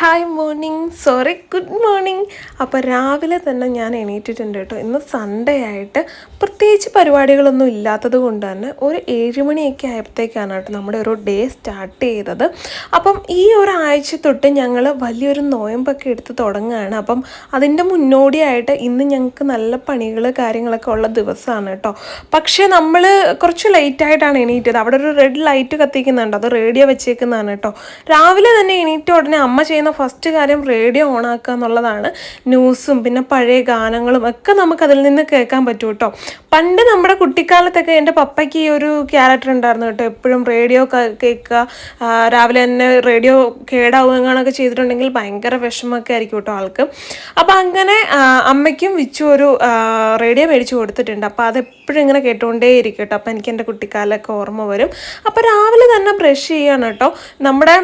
Hi morning sorry good morning അപ്പോൾ രാവിലെ തന്നെ ഞാൻ എണീറ്റിട്ടുണ്ട് കേട്ടോ. ഇന്ന് സൺഡേ ആയിട്ട് പ്രത്യേകിച്ച് പരിപാടികളൊന്നും ഇല്ലാത്തത് കൊണ്ട് തന്നെ ഒരു ഏഴുമണിയൊക്കെ ആയപ്പോഴത്തേക്കാണ് കേട്ടോ നമ്മുടെ ഒരു ഡേ സ്റ്റാർട്ട് ചെയ്തത്. അപ്പം ഈ ഒരാഴ്ച തൊട്ട് ഞങ്ങൾ വലിയൊരു നോയമ്പൊക്കെ എടുത്ത് തുടങ്ങുകയാണ്. അപ്പം അതിന്റെ മുന്നോടിയായിട്ട് ഇന്ന് ഞങ്ങൾക്ക് നല്ല പണികൾ കാര്യങ്ങളൊക്കെ ഉള്ള ദിവസമാണ് കേട്ടോ. പക്ഷേ നമ്മൾ കുറച്ച് ലേറ്റ് ആയിട്ടാണ് എണീറ്റത്. അവിടെ ഒരു റെഡ് ലൈറ്റ് കത്തിക്കുന്നുണ്ട്. അത് റേഡിയോ വെച്ചേക്കുന്നതാണ് കേട്ടോ. രാവിലെ തന്നെ എണീറ്റ ഉടനെ അമ്മ ചെയ്യുന്ന ഫസ്റ്റ് കാര്യം റേഡിയോ ഓൺ ആക്കുക എന്നുള്ളതാണ്. ന്യൂസും പിന്നെ പഴയ ഗാനങ്ങളും ഒക്കെ നമുക്ക് അതിൽ നിന്ന് കേൾക്കാൻ പറ്റും കേട്ടോ പണ്ട് നമ്മുടെ കുട്ടിക്കാലത്തൊക്കെ എന്റെ പപ്പയ്ക്ക് ഈ ഒരു ക്യാരക്ടർ ഉണ്ടായിരുന്നു കേട്ടോ എപ്പോഴും റേഡിയോ കേൾക്കുക. രാവിലെ തന്നെ റേഡിയോ കേടാവുകയാണൊക്കെ ചെയ്തിട്ടുണ്ടെങ്കിൽ ഭയങ്കര വിഷമമൊക്കെ ആയിരിക്കും കേട്ടോ ആൾക്ക്. അപ്പം അങ്ങനെ അമ്മയ്ക്കും വിച്ചു ഒരു റേഡിയോ മേടിച്ച് കൊടുത്തിട്ടുണ്ട്. അത് എപ്പോഴും ഇങ്ങനെ കേട്ടുകൊണ്ടേ ഇരിക്കും കേട്ടോ അപ്പം എനിക്ക് എന്റെ കുട്ടിക്കാലമൊക്കെ ഓർമ്മ വരും. അപ്പോൾ രാവിലെ തന്നെ ബ്രഷ് ചെയ്യാണ് കേട്ടോ നമ്മുടെ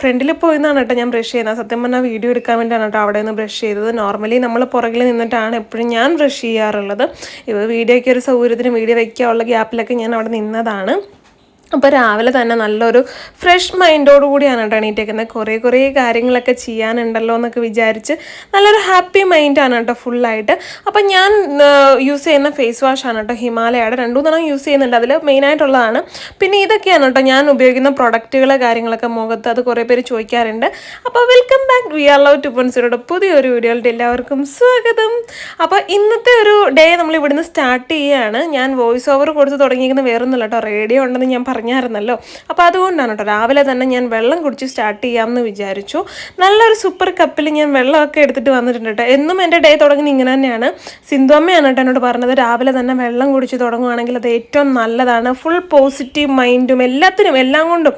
ഫ്രണ്ടിൽ പോയി നിന്നാണ് കേട്ടോ ഞാൻ ബ്രഷ് ചെയ്യുന്നത്. സത്യം പറഞ്ഞാൽ വീഡിയോ എടുക്കാൻ വേണ്ടിയാണ് കേട്ടോ അവിടെ നിന്ന് ബ്രഷ് ചെയ്തത്. നോർമലി നമ്മൾ പുറകിൽ നിന്നിട്ടാണ് എപ്പോഴും ഞാൻ ബ്രഷ് ചെയ്യാറുള്ളത്. ഇപ്പോൾ വീഡിയോയ്ക്ക് ഒരു സൗകര്യത്തിന് വീഡിയോ വയ്ക്കാനുള്ള ഗ്യാപ്പിലൊക്കെ ഞാൻ അവിടെ നിന്നതാണ്. അപ്പോൾ രാവിലെ തന്നെ നല്ലൊരു ഫ്രഷ് മൈൻഡോടു കൂടിയാണ് കേട്ടോ എണീറ്റേക്കുന്നത്. കുറേ കുറേ കാര്യങ്ങളൊക്കെ ചെയ്യാനുണ്ടല്ലോ എന്നൊക്കെ വിചാരിച്ച് നല്ലൊരു ഹാപ്പി മൈൻഡാണ് കേട്ടോ ഫുള്ളായിട്ട് അപ്പം ഞാൻ യൂസ് ചെയ്യുന്ന ഫേസ് വാഷാണ് കേട്ടോ ഹിമാലയയുടെ രണ്ടു മൂന്നെണ്ണം യൂസ് ചെയ്യുന്നുണ്ട്. അതിൽ മെയിനായിട്ടുള്ളതാണ് പിന്നെ ഇതൊക്കെയാണ് കേട്ടോ ഞാൻ ഉപയോഗിക്കുന്ന പ്രൊഡക്റ്റുകൾ കാര്യങ്ങളൊക്കെ മുഖത്ത് അത് കുറേ പേര് ചോദിക്കാറുണ്ട്. അപ്പോൾ welcome back we are love to പോയിൻസിലൂടെ പുതിയൊരു വീഡിയോയിലോട്ട് എല്ലാവർക്കും സ്വാഗതം. അപ്പോൾ ഇന്നത്തെ ഒരു ഡേ നമ്മൾ ഇവിടുന്ന് സ്റ്റാർട്ട് ചെയ്യുകയാണ് ഞാൻ വോയിസ് ഓവർ കൊടുത്ത് തുടങ്ങിയിരിക്കുന്ന വേറൊന്നുമില്ല കേട്ടോ റേഡിയോ ഉണ്ടെന്ന് ഞാൻ പറഞ്ഞായിരുന്നല്ലോ. അപ്പോൾ അതുകൊണ്ടാണ് കേട്ടോ രാവിലെ തന്നെ ഞാൻ വെള്ളം കുടിച്ച് സ്റ്റാർട്ട് ചെയ്യാമെന്ന് വിചാരിച്ചു. നല്ലൊരു സൂപ്പർ കപ്പിൽ ഞാൻ വെള്ളമൊക്കെ എടുത്തിട്ട് വന്നിട്ടുണ്ട് കേട്ടോ. എന്നും എന്റെ ഡേ തുടങ്ങുന്നത് ഇങ്ങനെ തന്നെയാണ്. സിന്ധു അമ്മയാണ് കേട്ടോ എന്നോട് പറഞ്ഞത് രാവിലെ തന്നെ വെള്ളം കുടിച്ച് തുടങ്ങുവാണെങ്കിൽ അത് ഏറ്റവും നല്ലതാണ്. ഫുൾ പോസിറ്റീവ് മൈൻഡും എല്ലാത്തിനും എല്ലാം കൊണ്ടും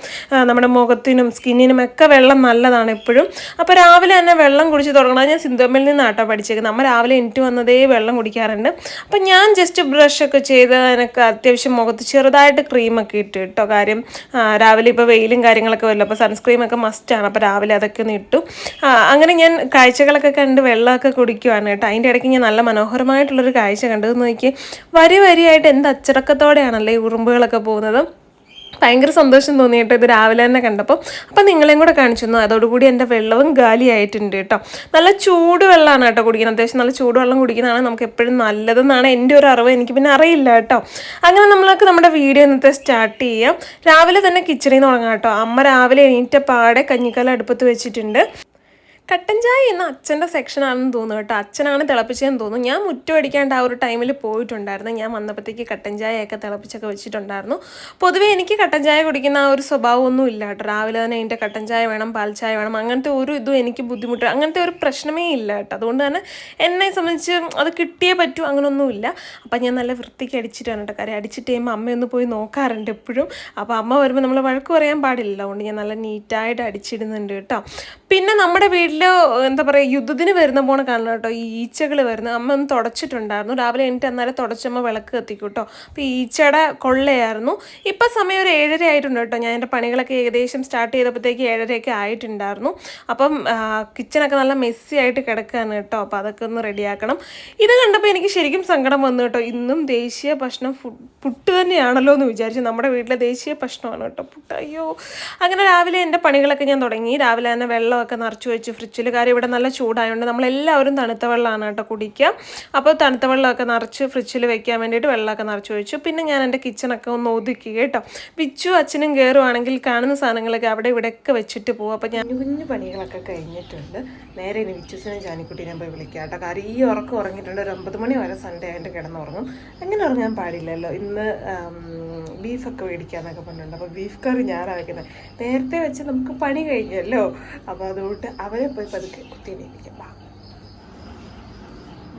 നമ്മുടെ മുഖത്തിനും സ്കിന്നിനും ഒക്കെ വെള്ളം നല്ലതാണ് എപ്പോഴും. അപ്പോൾ രാവിലെ തന്നെ വെള്ളം കുടിച്ച് തുടങ്ങണം. ഞാൻ നിന്ന് നിന്നാട്ടോ പഠിച്ചേക്കുന്നത്. അമ്മ രാവിലെ എനിക്ക് വന്നതേ വെള്ളം കുടിക്കാറുണ്ട്. അപ്പം ഞാൻ ജസ്റ്റ് ബ്രഷൊക്കെ ചെയ്ത് അതിനൊക്കെ അത്യാവശ്യം മുഖത്ത് ചെറുതായിട്ട് ക്രീമൊക്കെ ഇട്ട് കേട്ടോ കാര്യം രാവിലെ ഇപ്പോൾ വെയിലും കാര്യങ്ങളൊക്കെ വരില്ല. അപ്പോൾ സൺസ്ക്രീമൊക്കെ മസ്റ്റാണ് അപ്പോൾ രാവിലെ അതൊക്കെ ഒന്ന് ഇട്ടു. അങ്ങനെ ഞാൻ കാഴ്ചകളൊക്കെ കണ്ട് വെള്ളമൊക്കെ കുടിക്കുവാണ് കേട്ടോ. അതിന്റെ ഇടയ്ക്ക് ഞാൻ നല്ല മനോഹരമായിട്ടുള്ളൊരു കാഴ്ച കണ്ടു. നോക്കി വരി വരിയായിട്ട് എന്ത് അച്ചടക്കത്തോടെയാണല്ലേ ഈ ഉറുമ്പുകളൊക്കെ പോകുന്നത്? ഭയങ്കര സന്തോഷം തോന്നി കേട്ടോ ഇത് രാവിലെ തന്നെ കണ്ടപ്പോൾ. അപ്പം നിങ്ങളെയും കൂടെ കാണിച്ചു തന്നു അതോടുകൂടി എന്റെ വെള്ളവും ഗാലിയായിട്ടുണ്ട് കേട്ടോ. നല്ല ചൂട് വെള്ളമാണ് കേട്ടോ കുടിക്കുന്നത്. അത്യാവശ്യം നല്ല ചൂടുവെള്ളം കുടിക്കുന്നതാണ് നമുക്ക് എപ്പോഴും നല്ലതെന്നാണ് എന്റെ ഒരു അറിവ്. എനിക്ക് പിന്നെ അറിയില്ല കേട്ടോ. അങ്ങനെ നമ്മളൊക്കെ നമ്മുടെ വീഡിയോ ഇന്നത്തെ സ്റ്റാർട്ട് ചെയ്യാം. രാവിലെ തന്നെ കിച്ചണിൽ നിന്ന് തുടങ്ങാം കേട്ടോ. അമ്മ രാവിലെ എണീറ്റ പാടെ കഞ്ഞിക്കല അടുപ്പത്ത് വെച്ചിട്ടുണ്ട്. കട്ടൻ ചായ എന്ന അച്ഛന്റെ സെക്ഷനാണെന്ന് തോന്നുന്നു കേട്ടോ. അച്ഛനാണ് തിളപ്പിച്ചതെന്ന് തോന്നുന്നു. ഞാൻ മുറ്റം അടിക്കാണ്ട് ആ ഒരു ടൈമിൽ പോയിട്ടുണ്ടായിരുന്നു. ഞാൻ വന്നപ്പോഴത്തേക്ക് കട്ടൻ ചായയൊക്കെ തിളപ്പിച്ചൊക്കെ വെച്ചിട്ടുണ്ടായിരുന്നു. പൊതുവേ എനിക്ക് കട്ടൻ ചായ കുടിക്കുന്ന ആ ഒരു സ്വഭാവമൊന്നും ഇല്ല കേട്ടോ. രാവിലെ തന്നെ എന്റെ കട്ടൻ ചായ വേണം പാൽ ചായ വേണം അങ്ങനത്തെ ഒരു ഇതും എനിക്ക് ബുദ്ധിമുട്ട് അങ്ങനത്തെ ഒരു പ്രശ്നമേ ഇല്ല കേട്ടോ. അതുകൊണ്ട് തന്നെ എന്നെ സംബന്ധിച്ച് അത് കിട്ടിയേ പറ്റൂ അങ്ങനൊന്നുമില്ല അപ്പം ഞാൻ നല്ല വൃത്തിക്ക് അടിച്ചിട്ടാണ് കേട്ടോ കാര്യം അടിച്ചിട്ട് കഴിയുമ്പോൾ അമ്മയൊന്ന് പോയി നോക്കാറുണ്ട് എപ്പോഴും. അപ്പോൾ അമ്മ വരുമ്പോൾ നമ്മൾ വഴക്ക് പറയാൻ പാടില്ല അതുകൊണ്ട് ഞാൻ നല്ല നീറ്റായിട്ട് അടിച്ചിടുന്നുണ്ട് കേട്ടോ. പിന്നെ നമ്മുടെ വീട്ടിൽ എന്താ പറയുക യുദ്ധത്തിന് വരുന്ന പോണ കാണണം കേട്ടോ. ഈ ഈച്ചകൾ വരുന്നത്. അമ്മ ഒന്ന് തുടച്ചിട്ടുണ്ടായിരുന്നു. രാവിലെ എനിക്ക് അന്നേരം തുടച്ചമ്മ വിളക്ക് കത്തിക്കും കേട്ടോ അപ്പോൾ ഈച്ചയുടെ കൊള്ളയായിരുന്നു. ഇപ്പം സമയം ഒരു ഏഴര ആയിട്ടുണ്ട് കേട്ടോ. ഞാൻ എന്റെ പണികളൊക്കെ ഏകദേശം സ്റ്റാർട്ട് ചെയ്തപ്പോഴത്തേക്ക് ഏഴരയൊക്കെ ആയിട്ടുണ്ടായിരുന്നു. അപ്പം കിച്ചണൊക്കെ നല്ല മെസ്സി ആയിട്ട് കിടക്കുകയാണ് കേട്ടോ. അപ്പോൾ അതൊക്കെ ഒന്ന് റെഡിയാക്കണം. ഇത് കണ്ടപ്പോൾ എനിക്ക് ശരിക്കും സങ്കടം വന്നു കേട്ടോ. ഇന്നും ദേശീയ ഭക്ഷണം പുട്ട് തന്നെയാണല്ലോ എന്ന് വിചാരിച്ചു. നമ്മുടെ വീട്ടിലെ ദേശീയ ഭക്ഷണമാണ് കേട്ടോ. പുട്ട്. അയ്യോ. അങ്ങനെ രാവിലെ എന്റെ പണികളൊക്കെ ഞാൻ തുടങ്ങി. രാവിലെ തന്നെ വെള്ളമൊക്കെ നിറച്ചു വെച്ച് ഫ്രിഡ്ജിൽ കാര്യം ഇവിടെ നല്ല ചൂടായതുകൊണ്ട് നമ്മളെല്ലാവരും തണുത്ത വെള്ളമാണ് കേട്ടോ കുടിക്കുക. അപ്പോൾ തണുത്ത വെള്ളമൊക്കെ നിറച്ച് ഫ്രിഡ്ജിൽ വെക്കാൻ വേണ്ടിയിട്ട് വെള്ളമൊക്കെ നിറച്ച് വെച്ചു പിന്നെ ഞാൻ എന്റെ കിച്ചണൊക്കെ ഒന്ന് ഒതുക്കി കേട്ടോ. വിച്ചു അച്ഛനും കയറുവാണെങ്കിൽ കാണുന്ന സാധനങ്ങളൊക്കെ അവിടെ ഇവിടെയൊക്കെ വെച്ചിട്ട് പോകും. അപ്പോൾ ഞാൻ കുഞ്ഞു പണികളൊക്കെ കഴിഞ്ഞിട്ടുണ്ട്. നേരെ ഇനി വിച്ചുസിനും ജാനിക്കുട്ടീനെ പോയി വിളിക്കാം കേട്ടോ. കാര്യം ഈ ഉറക്കം ഉറങ്ങിയിട്ടുണ്ട്. ഒരു ഒമ്പത് മണി വരെ സൺഡേ ആയിട്ട് കിടന്നുറങ്ങും. അങ്ങനെ ഉറങ്ങാൻ പാടില്ലല്ലോ. ഇന്ന് ബീഫൊക്കെ മേടിക്കാന്നൊക്കെ പറഞ്ഞിട്ടുണ്ട്. അപ്പോൾ ബീഫ് കറി ഞാനാണ് വയ്ക്കുന്നത് നേരത്തെ വെച്ച് നമുക്ക് പണി കഴിഞ്ഞല്ലോ. അപ്പോൾ അതുകൊണ്ട് അവരെ പോയി പതുക്കെ കുത്തി നീപ്പിക്കാം വാ.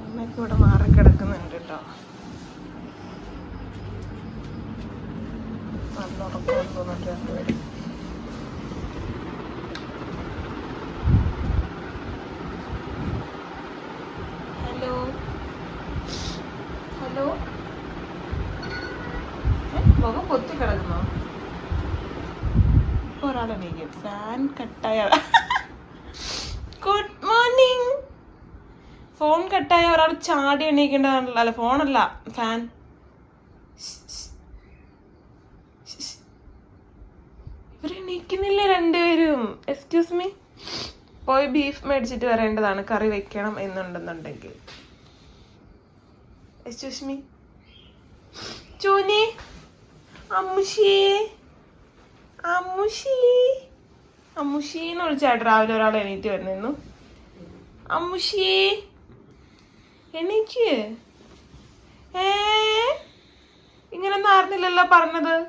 അമ്മയൊക്കെ ഇവിടെ മാറി കിടക്കുന്നുണ്ട് കേട്ടോ. നല്ല ഹലോ? ഹലോ? മുഖം കൊത്തി കിടക്കുന്നോ? ഒരാളെ നീക്കും ഫാൻ കട്ടായ ഗുഡ് മോർണിംഗ് ഫോൺ കട്ടായ ഒരാൾ ചാടി എണീക്കേണ്ടതാണല്ലോ. അല്ല ഫോണല്ല. ഫാൻ. ഇവരെണീക്കുന്നില്ലേ രണ്ടുപേരും? എക്സ്ക്യൂസ് മീ പോയി ബീഫ് മേടിച്ചിട്ട് വരേണ്ടതാണ്. കറി വെക്കണം എന്നുണ്ടെന്നുണ്ടെങ്കിൽ. Excuse me ചൂനി അമ്മുഷി. അമ്മുഷി. അമ്മുഷി എന്ന് വിളിച്ചാട്ട് രാവിലെ ഒരാൾ എണീറ്റ് വരുന്നു അമ്മുഷി. എണീക്ക്. ഏ? ഇങ്ങനൊന്നും ആയിരുന്നില്ലല്ലോ പറഞ്ഞത്.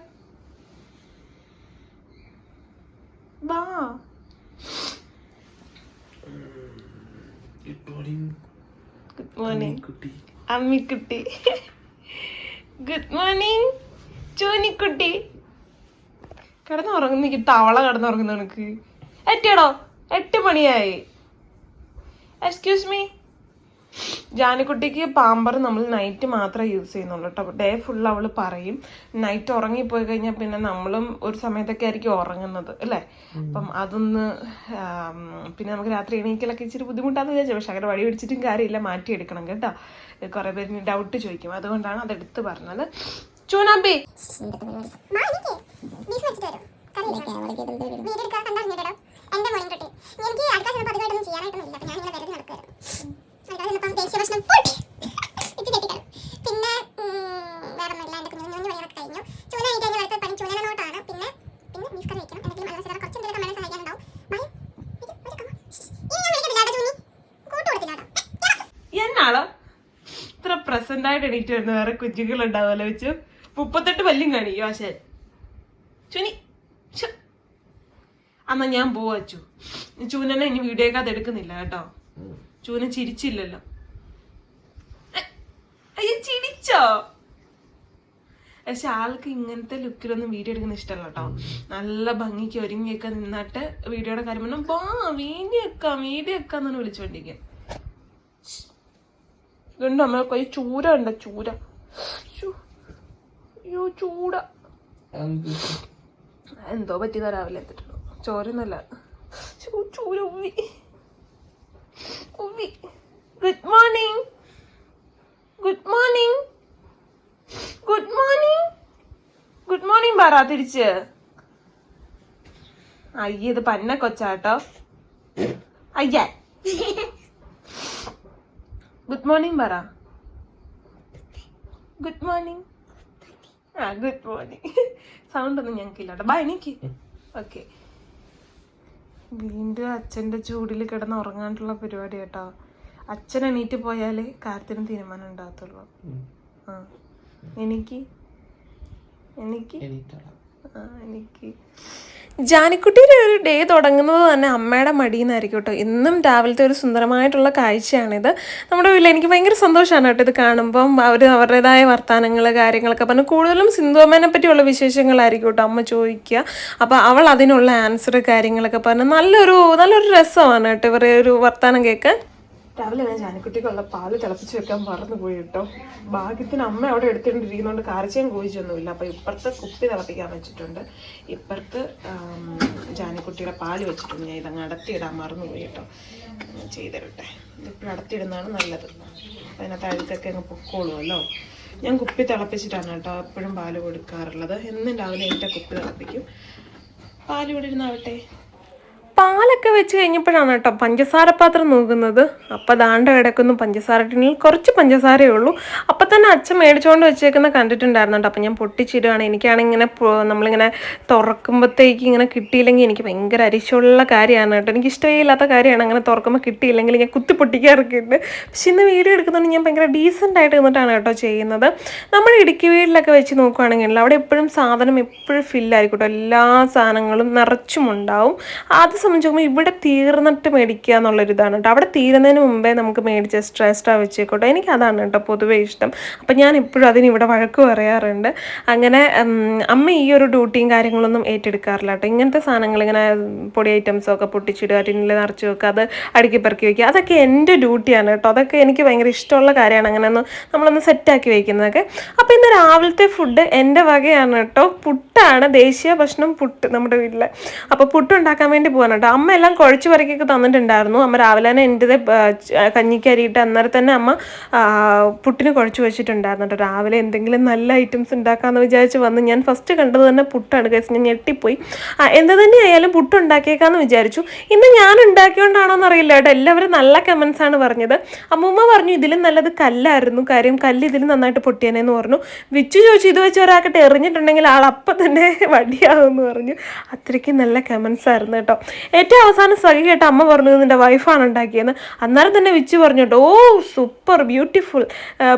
വാ. ഗുഡ് മോർണിംഗ് കുട്ടി അമ്മിക്കുട്ടി ഗുഡ് മോർണിംഗ് ചൂനിക്കുട്ടി. കിടന്നുറങ്ങുന്ന തവള കിടന്നുറങ്ങുന്ന എനിക്ക് എട്ടിയടോ എട്ട് മണിയായി. എക്സ്ക്യൂസ് മീ ജാനിക്കുട്ടിക്ക് പാമ്പർ നമ്മൾ നൈറ്റ് മാത്രമേ യൂസ് ചെയ്യുന്നുള്ളൂ കേട്ടോ. ഡേ ഫുൾ അവൾ പറയും. നൈറ്റ് ഉറങ്ങിപ്പോയി കഴിഞ്ഞാൽ പിന്നെ നമ്മളും ഒരു സമയത്തൊക്കെ ആയിരിക്കും ഉറങ്ങുന്നത് അല്ലേ? അപ്പം അതൊന്ന് പിന്നെ നമുക്ക് രാത്രി എണീക്കലൊക്കെ ഇച്ചിരി ബുദ്ധിമുട്ടാന്ന് വിചാരിച്ചു. പക്ഷെ അങ്ങനെ വഴി പിടിച്ചിട്ടും കാര്യമില്ല. മാറ്റിയെടുക്കണം കേട്ടോ. കുറെ പേര് ഡൗട്ട് ചോദിക്കും. അതുകൊണ്ടാണ് അത് എടുത്ത് പറഞ്ഞത് ചൂനാബി മാ, എനിക്ക് ബീഫ് വെച്ചിട്ട് വരും. കറി വെക്കണം. വീഡിയോ എടുക്കാൻ കണ്ടറിഞ്ഞിട്ടോ. എന്റെ മോർണിംഗ് റൊട്ടീൻ. എനിക്ക് അടുത്ത ദിവസം പതിവായിട്ടൊന്നും ചെയ്യാനായിട്ടൊന്നും ഇല്ല. അപ്പൊ ഞാനിങ്ങനെ വെറുതെ നടക്കുവായിരുന്നു. അടുത്ത ദിവസം ദേശീയ ഭക്ഷണം ഫുഡ് ഇട്ട് കെട്ടിക്കണം. പിന്നെ ഉം, വേറൊന്നുമില്ല. എന്റെ കുഞ്ഞു കുഞ്ഞു പണികളൊക്കെ കഴിഞ്ഞു. ചൂന എനിക്ക് അതിന്റെ അടുത്ത പണി ചൂനയുടെ നോട്ടാണ്. പിന്നെ പിന്നെ ബീഫ് കറി വെക്കണം. എന്തെങ്കിലും മലയാള സിനിമ കുറച്ച് എന്തെങ്കിലും കമ്മനെ സഹായിക്കാനുണ്ടാവും. മായ, ഇത് ഒരു കമ്മ. ഇനി ഞാൻ വിളിക്കത്തില്ല കേട്ടോ ചൂനി. കൂട്ട് കൊടുത്തില്ല കേട്ടോ. എന്നാളോ ഇത്ര പ്രസന്റ് ആയിട്ട് എണീറ്റ് വരുന്ന വേറെ കുഞ്ഞുങ്ങൾ ഉണ്ടാവുമല്ലോ വെച്ചു. മുപ്പത്തെട്ട് പല്ലും കാണിക്കും ആശാൻ. ചുനി അമ്മ ഞാൻ പോവാ ചു ചൂനനെ ഇനി വീഡിയോ ഒക്കെ അത് എടുക്കുന്നില്ല കേട്ടോ. ചൂന ചിരിച്ചില്ലല്ലോ. അയ്യ ചിരിച്ചോ? പക്ഷെ ആൾക്ക് ഇങ്ങനത്തെ ലുക്കിലൊന്നും വീഡിയോ എടുക്കുന്ന ഇഷ്ടമല്ല കേട്ടോ. നല്ല ഭംഗിക്ക് ഒരുങ്ങിയൊക്കെ നിന്നിട്ട് വീഡിയോയുടെ കാര്യം പറഞ്ഞാൽ വാ വീഡിയോ വെക്കാം വീഡിയോ വെക്കാന്നു ഇതുണ്ട്. നമ്മളെ കൈ ചൂര ഉണ്ട് ചൂര. അയ്യോ ചൂട. എന്തോ? പറ്റിയതാ രാവിലെ എത്തിട്ടുള്ളൂ ചോരൊന്നുമല്ല. ശ്ശോ, ചൂര ഉവ്വി. ഉവ്വി. Good morning good morning good morning good morning പറ തിരിച്ച്. അയ്യത് പന്ന കൊച്ചാട്ടോ അയ്യ. ഗുഡ് മോർണിംഗ് പറ ഗുഡ് മോർണിംഗ് ആ ഗുഡ് മോർണിംഗ് സൗണ്ട് ഒന്നും ഞങ്ങൾക്ക് കേട്ടോ. ബൈ എനിക്ക് ഓക്കെ വീണ്ടും അച്ഛന്റെ ചൂടിൽ കിടന്ന് ഉറങ്ങാനുള്ള പരിപാടി കേട്ടോ. അച്ഛൻ എണീറ്റ് പോയാലേ കാര്യത്തിന് തീരുമാനം ഉണ്ടാകത്തുള്ളൂ. ആ. എനിക്ക്? എനിക്ക്? ആ, എനിക്ക്. ജാനിക്കുട്ടിയുടെ ഒരു ഡേ തുടങ്ങുന്നത് തന്നെ അമ്മയുടെ മടിയിൽ കേട്ടോ ഇന്നും രാവിലത്തെ ഒരു സുന്ദരമായിട്ടുള്ള കാഴ്ചയാണിത്. നമ്മുടെ വീട്ടിൽ എനിക്ക് ഭയങ്കര സന്തോഷമാണ് കേട്ടോ ഇത് കാണുമ്പം. അവർ അവരുടേതായ വർത്തമാനങ്ങൾ കാര്യങ്ങളൊക്കെ പറഞ്ഞു കൂടുതലും സിന്ധുവമ്മേനെ പറ്റിയുള്ള വിശേഷങ്ങളായിരിക്കും കേട്ടോ അമ്മ ചോദിക്കുക. അപ്പോൾ അവൾ അതിനുള്ള ആൻസർ കാര്യങ്ങളൊക്കെ പറഞ്ഞു നല്ലൊരു നല്ലൊരു രസമാണ് കേട്ടോ ഇവരുടെ ഒരു വർത്തമാനം കേൾക്കാൻ. രാവിലെ ഞാൻ ജാനക്കുട്ടിക്കുള്ള പാൽ തിളപ്പിച്ച് വെക്കാൻ മറന്നു പോയി കേട്ടോ. ഭാഗ്യത്തിന് അമ്മ അവിടെ എടുത്തിട്ടിരിക്കുന്നതുകൊണ്ട് കാർച്ചയും കോഴിച്ചൊന്നുമില്ല. അപ്പോൾ ഇപ്പുറത്ത് കുപ്പി തിളപ്പിക്കാൻ വെച്ചിട്ടുണ്ട്. ഇപ്പുറത്ത് ജാനക്കുട്ടിയുടെ പാൽ വെച്ചിട്ടുണ്ട്. ഞാൻ ഇതങ്ങ് അടത്തിയിടാൻ മറന്നു പോയി കേട്ടോ. ചെയ്തിരട്ടെ. ഇതിപ്പോഴും അടത്തിയിടുന്നതാണ് നല്ലത്. അതിനകത്ത് അഴുക്കൊക്കെ അങ്ങ് പൊക്കോളുമല്ലോ ഞാൻ കുപ്പി തിളപ്പിച്ചിട്ടാണ് കേട്ടോ എപ്പോഴും പാൽ കൊടുക്കാറുള്ളത്. എന്നും രാവിലെ എന്റെ കുപ്പി തിളപ്പിക്കും. പാൽ ഇവിടെ ഇരുന്നാവട്ടെ. പാലൊക്കെ വെച്ച് കഴിഞ്ഞപ്പോഴാണ് കേട്ടോ പഞ്ചസാര പാത്രം നോക്കുന്നത്. അപ്പം ദാണ്ട കിടക്കുന്നു. പഞ്ചസാര ടിന്നിൽ കുറച്ച് പഞ്ചസാരയേ ഉള്ളൂ. അപ്പം തന്നെ അച്ഛൻ മേടിച്ചുകൊണ്ട് വെച്ചേക്കുന്ന കണ്ടിട്ടുണ്ടായിരുന്നു കേട്ടോ. അപ്പം ഞാൻ പൊട്ടിച്ചിടുകയാണ് എനിക്കാണെങ്കിൽ ഇങ്ങനെ നമ്മളിങ്ങനെ തുറക്കുമ്പോഴത്തേക്ക് ഇങ്ങനെ കിട്ടിയില്ലെങ്കിൽ എനിക്ക് ഭയങ്കര അരിശമുള്ള കാര്യമാണ് കേട്ടോ. എനിക്ക് ഇഷ്ടമില്ലാത്ത കാര്യമാണ് അങ്ങനെ തുറക്കുമ്പോൾ കിട്ടിയില്ലെങ്കിൽ ഞാൻ കുത്തി പൊട്ടിക്കാറൊക്കെ ഉണ്ട് പക്ഷെ ഇന്ന് വീഡിയോ എടുക്കുന്നതുകൊണ്ട് ഞാൻ ഭയങ്കര ഡീസന്റ് ആയിട്ട് നിന്നിട്ടാണ് കേട്ടോ ചെയ്യുന്നത്. നമ്മൾ ഇടുക്കി വീട്ടിലൊക്കെ വെച്ച് നോക്കുകയാണെങ്കിൽ അവിടെ എപ്പോഴും സാധനം എപ്പോഴും ഫില്ലായിരിക്കും കേട്ടോ. എല്ലാ സാധനങ്ങളും നിറച്ചും ഉണ്ടാവും അത് സംബന്ധിച്ച് നോക്കുമ്പോൾ ഇവിടെ തീർന്നിട്ട് മേടിക്കുക എന്നുള്ളൊരിതാണ് കേട്ടോ. അവിടെ തീരുന്നതിന് മുമ്പേ നമുക്ക് മേടിച്ച് എക്സ്ട്രാ എക്സ്ട്രാ വെച്ചേക്കോട്ടെ. എനിക്ക് അതാണ് കേട്ടോ പൊതുവേ ഇഷ്ടം. അപ്പം ഞാൻ ഇപ്പോഴും അതിന് ഇവിടെ വഴക്ക് പറയാറുണ്ട്. അങ്ങനെ അമ്മ ഈ ഒരു ഡ്യൂട്ടിയും കാര്യങ്ങളൊന്നും ഏറ്റെടുക്കാറില്ല കേട്ടോ. ഇങ്ങനത്തെ സാധനങ്ങൾ ഇങ്ങനെ പൊടി ഐറ്റംസൊക്കെ പൊട്ടിച്ചിടുക ടിന്നിൽ നിറച്ച് വെക്കുക അത് അടുക്കി പെറുക്കി വയ്ക്കുക അതൊക്കെ എന്റെ ഡ്യൂട്ടിയാണ് കേട്ടോ. അതൊക്കെ എനിക്ക് ഭയങ്കര ഇഷ്ടമുള്ള കാര്യമാണ്. അങ്ങനെ ഒന്ന് നമ്മളൊന്ന് സെറ്റാക്കി വയ്ക്കുന്നതൊക്കെ അപ്പോൾ ഇന്ന് രാവിലത്തെ ഫുഡ് എന്റെ വകയാണ് കേട്ടോ. പുട്ടാണ്. ദേശീയ ഭക്ഷണം പുട്ട് നമ്മുടെ വീട്ടിൽ അപ്പോൾ പുട്ടുണ്ടാക്കാൻ വേണ്ടി പോകാൻ കേട്ടോ അമ്മ എല്ലാം കുഴച്ച് പറക്കൊക്കെ തന്നിട്ടുണ്ടായിരുന്നു. അമ്മ രാവിലെ തന്നെ എന്റെ കഞ്ഞിക്കരിയിട്ട് അന്നേരം തന്നെ അമ്മ പുട്ടിന് കുഴച്ച് വെച്ചിട്ടുണ്ടായിരുന്നു കേട്ടോ. രാവിലെ എന്തെങ്കിലും നല്ല ഐറ്റംസ് ഉണ്ടാക്കാമെന്ന് വിചാരിച്ച് വന്ന് ഞാൻ ഫസ്റ്റ് കണ്ടത് തന്നെ പുട്ടാണ് കേസ് ഞാൻ ഞെട്ടിപ്പോയി. എന്ത് തന്നെയായാലും പുട്ട് ഉണ്ടാക്കിയേക്കാന്ന് വിചാരിച്ചു. ഇന്ന് ഞാൻ ഉണ്ടാക്കിയോണ്ടാണോ എന്നറിയില്ല കേട്ടോ. എല്ലാവരും നല്ല കമൻസ് ആണ് പറഞ്ഞത്. അമ്മൂമ്മ പറഞ്ഞു ഇതിലും നല്ലത് കല്ലായിരുന്നു. കാര്യം കല്ല് ഇതിൽ നന്നായിട്ട് പൊട്ടിയനെന്ന് പറഞ്ഞു. വിച്ചു ചോദിച്ചു ഇത് വെച്ച് ഒരാൾക്കിട്ട് എറിഞ്ഞിട്ടുണ്ടെങ്കിൽ ആൾ അപ്പം തന്നെ വടിയാകുമെന്ന് പറഞ്ഞു. അത്രയ്ക്ക് നല്ല കമൻസ് ആയിരുന്നു കേട്ടോ. ഏറ്റവും അവസാനം സഖി കേട്ട അമ്മ പറഞ്ഞത് നിന്റെ വൈഫാണ് ഉണ്ടാക്കിയെന്ന്. അന്നേരം തന്നെ വിച്ച് പറഞ്ഞു കേട്ടോ ഓ സൂപ്പർ ബ്യൂട്ടിഫുൾ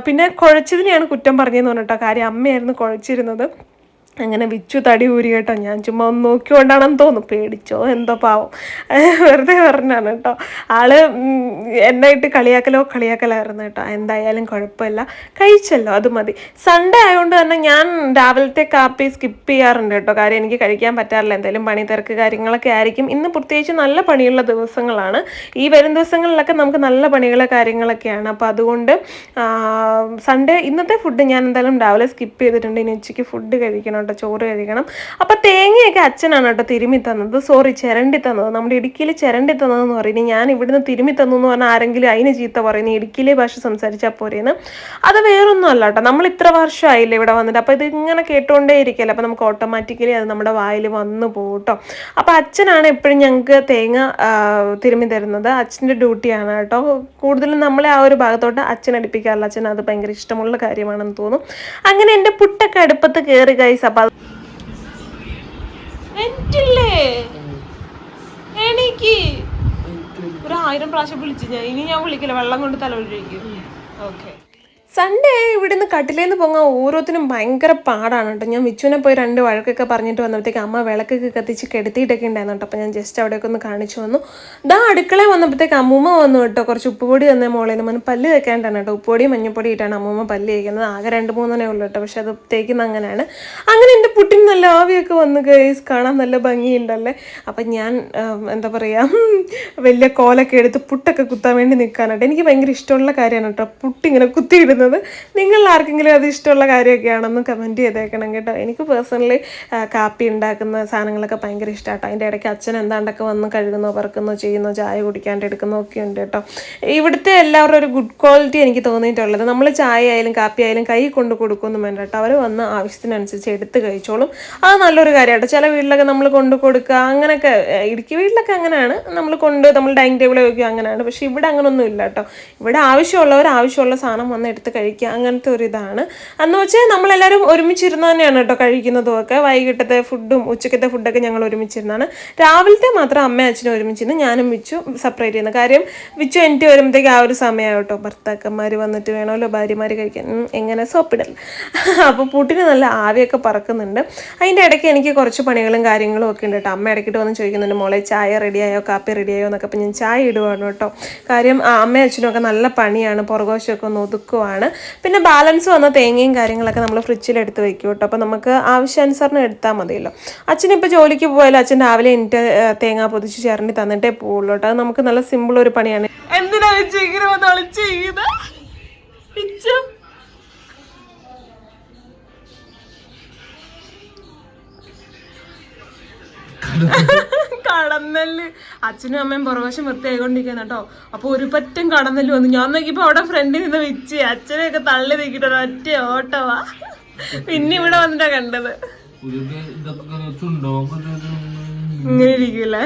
പിന്നെ കുഴച്ചതിനെയാണ് കുറ്റം പറഞ്ഞതെന്ന് പറഞ്ഞിട്ടോ കാര്യം അമ്മയായിരുന്നു കുഴച്ചിരുന്നത്. അങ്ങനെ വിച്ചു തടി ഊരി കേട്ടോ. ഞാൻ ചുമ്മാ ഒന്ന് നോക്കിക്കൊണ്ടാണെന്ന് തോന്നുന്നു. പേടിച്ചോ? എന്തോ പാവം. വെറുതെ പറഞ്ഞാണ് കേട്ടോ. ആൾ എന്നായിട്ട് കളിയാക്കലോ? കളിയാക്കലായിരുന്നു കേട്ടോ. എന്തായാലും കുഴപ്പമില്ല. കഴിച്ചല്ലോ അത് മതി. സൺഡേ ആയതുകൊണ്ട് തന്നെ ഞാൻ രാവിലത്തെ കാപ്പി സ്കിപ്പ് ചെയ്യാറുണ്ട് കേട്ടോ. കാര്യം എനിക്ക് കഴിക്കാൻ പറ്റാറില്ല. എന്തായാലും പണി തിരക്ക് കാര്യങ്ങളൊക്കെ ആയിരിക്കും. ഇന്ന് പ്രത്യേകിച്ച് നല്ല പണിയുള്ള ദിവസങ്ങളാണ്. ഈ വരും ദിവസങ്ങളിലൊക്കെ നമുക്ക് നല്ല പണികളെ കാര്യങ്ങളൊക്കെയാണ്. അപ്പോൾ അതുകൊണ്ട് സൺഡേ ഇന്നത്തെ ഫുഡ് ഞാൻ എന്തായാലും രാവിലെ സ്കിപ്പ് ചെയ്തിട്ടുണ്ട്. ഇനി ഉച്ചയ്ക്ക് ഫുഡ് കഴിക്കണം കേട്ടോ ചോറ് കഴിക്കണം. അപ്പോൾ തേങ്ങയൊക്കെ അച്ഛനാണ് കേട്ടോ തിരുമ്മി തന്നത്. സോറി ചിരണ്ടി തന്നത്. നമ്മുടെ ഇടുക്കിയിൽ ചിരണ്ടി തന്നതെന്ന് പറയുന്നത് ഞാൻ ഇവിടുന്ന് തിരുമ്മി തന്നു എന്ന് പറഞ്ഞാൽ ആരെങ്കിലും അതിന് ചീത്ത പറയുന്നത് ഇടുക്കിയിലെ ഭാഷ സംസാരിച്ചാൽ പോരെന്ന്. അത് വേറൊന്നും അല്ല കേട്ടോ. നമ്മൾ ഇത്ര വർഷമായില്ലേ ഇവിടെ വന്നിട്ട്. അപ്പോൾ ഇത് ഇങ്ങനെ കേട്ടുകൊണ്ടേ ഇരിക്കല്ലോ. അപ്പോൾ നമുക്ക് ഓട്ടോമാറ്റിക്കലി അത് നമ്മുടെ വായിൽ വന്നു പോകും കേട്ടോ. അച്ഛനാണ് എപ്പോഴും ഞങ്ങൾക്ക് തേങ്ങ തിരുമ്മി തരുന്നത്. അച്ഛന്റെ ഡ്യൂട്ടിയാണ് കേട്ടോ. കൂടുതലും നമ്മളെ ആ ഒരു ഭാഗത്തോട്ട് അച്ഛൻ അടുപ്പിക്കാറില്ല. അച്ഛൻ അത് ഭയങ്കര ഇഷ്ടമുള്ള കാര്യമാണെന്ന് തോന്നും. അങ്ങനെ എന്റെ പുട്ടൊക്കെ അടുപ്പത്ത് കയറി കൈസ് അപ്പം എനിക്ക് ഒരു ആയിരം പ്രാവശ്യം വിളിച്ചു ഞാൻ ഇനി ഞാൻ വിളിക്കില്ല. വെള്ളം കൊണ്ട് തലവഴിക്കും ഓക്കെ. സൺഡേ ഇവിടുന്ന് കട്ടിലേന്ന് പൊങ്ങാൻ ഓരോത്തിനും ഭയങ്കര പാടാണ് കേട്ടോ. ഞാൻ വിച്ചുവിനെ പോയി രണ്ട് വഴക്കൊക്കെ പറഞ്ഞിട്ട് വന്നപ്പോഴത്തേക്ക് അമ്മ വിളക്കൊക്കെ കത്തിച്ച് കെടുത്തിയിട്ടൊക്കെ ഉണ്ടായിരുന്നു കേട്ടോ അപ്പോൾ ഞാൻ ജസ്റ്റ് അവിടെയൊക്കെ ഒന്ന് കാണിച്ചു വന്നു ദാ അടുക്കളയിൽ വന്നപ്പോഴത്തേക്ക് അമ്മൂമ്മ വന്നു കേട്ടോ. കുറച്ച് ഉപ്പുപൊടി തന്നെ മോളേന്ന് മോന് പല്ല് തേക്കാണ്ടാണ് കേട്ടോ. ഉപ്പുപൊടി മഞ്ഞപ്പൊടി ഇട്ടാണ് അമ്മൂമ്മ പല്ല് തേക്കുന്നത്. ആകെ രണ്ട് മൂന്നെണ്ണേ ഉള്ളൂ കേട്ടോ. പക്ഷെ അത് തേക്കുന്ന അങ്ങനെയാണ്. അങ്ങനെ എന്റെ പുട്ടിന് നല്ല ആവിയൊക്കെ വന്ന് ഗൈസ് കാണാൻ നല്ല ഭംഗിയുണ്ടല്ലേ? അപ്പം ഞാൻ എന്താ പറയുക വലിയ കോലൊക്കെ എടുത്ത് പുട്ടൊക്കെ കുത്താൻ വേണ്ടി നിൽക്കാനായിട്ട് എനിക്ക് ഭയങ്കര ഇഷ്ടമുള്ള കാര്യമാണ് കേട്ടോ. പുട്ടിങ്ങനെ കുത്തിയിടുന്നത്. നിങ്ങൾ ആർക്കെങ്കിലും അത് ഇഷ്ടമുള്ള കാര്യമൊക്കെയാണെന്ന് കമന്റ് ചെയ്തേക്കണം കേട്ടോ. എനിക്ക് പേഴ്സണലി കാപ്പി ഉണ്ടാക്കുന്ന സാധനങ്ങളൊക്കെ ഭയങ്കര ഇഷ്ടമാട്ടോ അതിന്റെ ഇടയ്ക്ക് അച്ഛൻ എന്താണ്ടൊക്കെ വന്ന് കഴുകുന്നു പറക്കുന്നു ചെയ്യുന്നു ചായ കുടിക്കാണ്ട് എടുക്കുന്നു ഒക്കെ ഉണ്ട് കേട്ടോ. ഇവിടുത്തെ എല്ലാവരും ഒരു ഗുഡ് ക്വാളിറ്റി എനിക്ക് തോന്നിയിട്ടുള്ളത്. നമ്മൾ ചായ ആയാലും കാപ്പി ആയാലും കൈ കൊണ്ട് കൊടുക്കൊന്നും വേണ്ട അവർ വന്ന് ആവശ്യത്തിനനുസരിച്ച് എടുത്ത് കഴിച്ചോളും. അത് നല്ലൊരു കാര്യമാട്ടോ ചില വീട്ടിലൊക്കെ നമ്മൾ കൊണ്ട് കൊടുക്കുക അങ്ങനെയൊക്കെ ഇടുക്കി വീട്ടിലൊക്കെ അങ്ങനെയാണ്. നമ്മൾ കൊണ്ട് നമ്മൾ ഡൈനിങ് ടേബിളിൽ വയ്ക്കുക അങ്ങനെയാണ്. പക്ഷേ ഇവിടെ അങ്ങനൊന്നും ഇല്ല കേട്ടോ. ഇവിടെ ആവശ്യമുള്ളവർ ആവശ്യമുള്ള സാധനം വന്ന് എടുത്ത് കഴിക്കുക അങ്ങനത്തെ ഒരു ഇതാണ്. അന്ന് വെച്ചാൽ നമ്മളെല്ലാവരും ഒരുമിച്ചിരുന്ന് തന്നെയാണ് കേട്ടോ കഴിക്കുന്നതും ഒക്കെ വൈകിട്ടത്തെ ഫുഡും ഉച്ചക്കത്തെ ഫുഡൊക്കെ ഞങ്ങൾ ഒരുമിച്ചിരുന്നാണ്. രാവിലത്തെ മാത്രം അമ്മയും അച്ഛനും ഒരുമിച്ചിരുന്ന് ഞാനും വിച്ചു സെപ്പറേറ്റ് ചെയ്യുന്നത് കാര്യം വിച്ചു എന്റെ വരുമ്പോഴത്തേക്ക് ആ ഒരു സമയമാണ് കേട്ടോ. ഭർത്താക്കന്മാർ വന്നിട്ട് വേണമല്ലോ ഭാര്യമാർ കഴിക്കാൻ. എങ്ങനെ സോപ്പിടൽ അപ്പോൾ പൂട്ടിന് നല്ല ആവിയൊക്കെ പറക്കുന്നുണ്ട്. അതിന്റെ ഇടയ്ക്ക് എനിക്ക് കുറച്ച് പണികളും കാര്യങ്ങളും ഒക്കെ ഉണ്ട് കേട്ടോ. അമ്മ ഇടയ്ക്കിട്ട് വന്ന് ചോദിക്കുന്നുണ്ട് മോളെ ചായ റെഡിയായോ? കാപ്പി റെഡിയായോ? എന്നൊക്കെ. അപ്പോൾ ഞാൻ ചായ ഇടുവാണ് കേട്ടോ. കാര്യം അമ്മയും അച്ഛനും ഒക്കെ നല്ല പണിയാണ്. പുറകോശമൊക്കെ ഒന്ന് ഒതുക്കുവാണ്. പിന്നെ ബാലൻസ് വന്ന തേങ്ങയും കാര്യങ്ങളൊക്കെ നമ്മൾ ഫ്രിഡ്ജിൽ എടുത്ത് വെക്കും കേട്ടോ. അപ്പോൾ നമുക്ക് ആവശ്യാനുസരണം എടുത്താൽ മതിയല്ലോ. അച്ഛനിപ്പോൾ ജോലിക്ക് പോയാലും അച്ഛൻ രാവിലെ എനിക്ക് തേങ്ങ പൊതിച്ച് ചേർന്നി തന്നിട്ടേ പോവുള്ളൂ കേട്ടോ. അത് നമുക്ക് നല്ല സിമ്പിൾ ഒരു പണിയാണ്. എന്തിനാ വെച്ച് ഇങ്ങനെ കടന്നൽ. അച്ഛനും അമ്മയും പുറവശം വൃത്തിയായിക്കൊണ്ടിരിക്കുന്ന കേട്ടോ. അപ്പൊ ഒരു പറ്റം കടന്നൽ വന്നു. ഞാൻ നോക്കിയപ്പോ അവിടെ ഫ്രണ്ടിൽ നിന്ന് വെച്ച് അച്ഛനെയൊക്കെ തള്ളി നീക്കിട്ടോ ഒറ്റ ഓട്ടവാ. പിന്നെ ഇവിടെ വന്നിട്ടാ കണ്ടത്. ഇങ്ങനെ ഇരിക്കൂലേ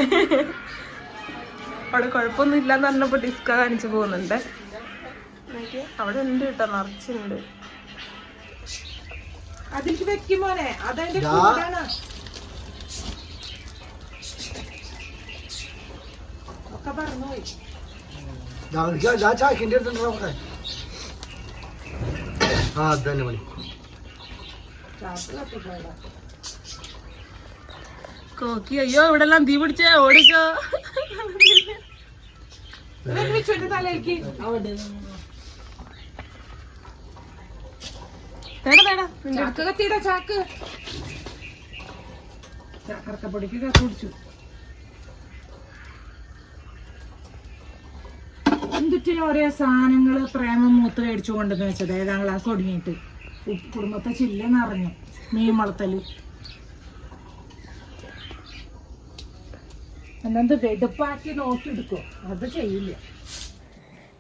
അവിടെ കുഴപ്പമൊന്നും ഇല്ലാന്ന് പറഞ്ഞപ്പോ ഡിസ്ക കാണിച്ചു പോകുന്നുണ്ട്. നോക്കിയേ, അവിടെ ഉണ്ട് കേട്ടോ നിറച്ചുണ്ട്. അതിലേക്ക് മോനെ. അതെന്റെ ഒക്കെ പറഞ്ഞു പോയി ചാക്കിന്റെ അടുത്തുണ്ടോ നോക്കട്ടെ ആ അത് തന്നെ മതി കോക്കി അയ്യോ ഇവിടെ എല്ലാം തീ പിടിച്ചേ ഓടിക്കോ ചാക്ക് കത്തിയുടെ ചാക്ക് ചാക്കറക്കപ്പൊടിക്ക് കത്ത് പിടിച്ചു ഒരേ ഓരോ സാധനങ്ങൾ പ്രേമം മൂത്ത് മേടിച്ചു കൊണ്ടെന്ന് വെച്ചത്. ഏഴാം ക്ലാസ് തുടങ്ങിയിട്ട്. കുടുംബത്തെ ചില്ല നിറഞ്ഞു. മീൻ വളർത്തൽ. എന്നത് വെടുപ്പാക്കി നോക്കിയെടുക്കും അത് ചെയ്യില്ല.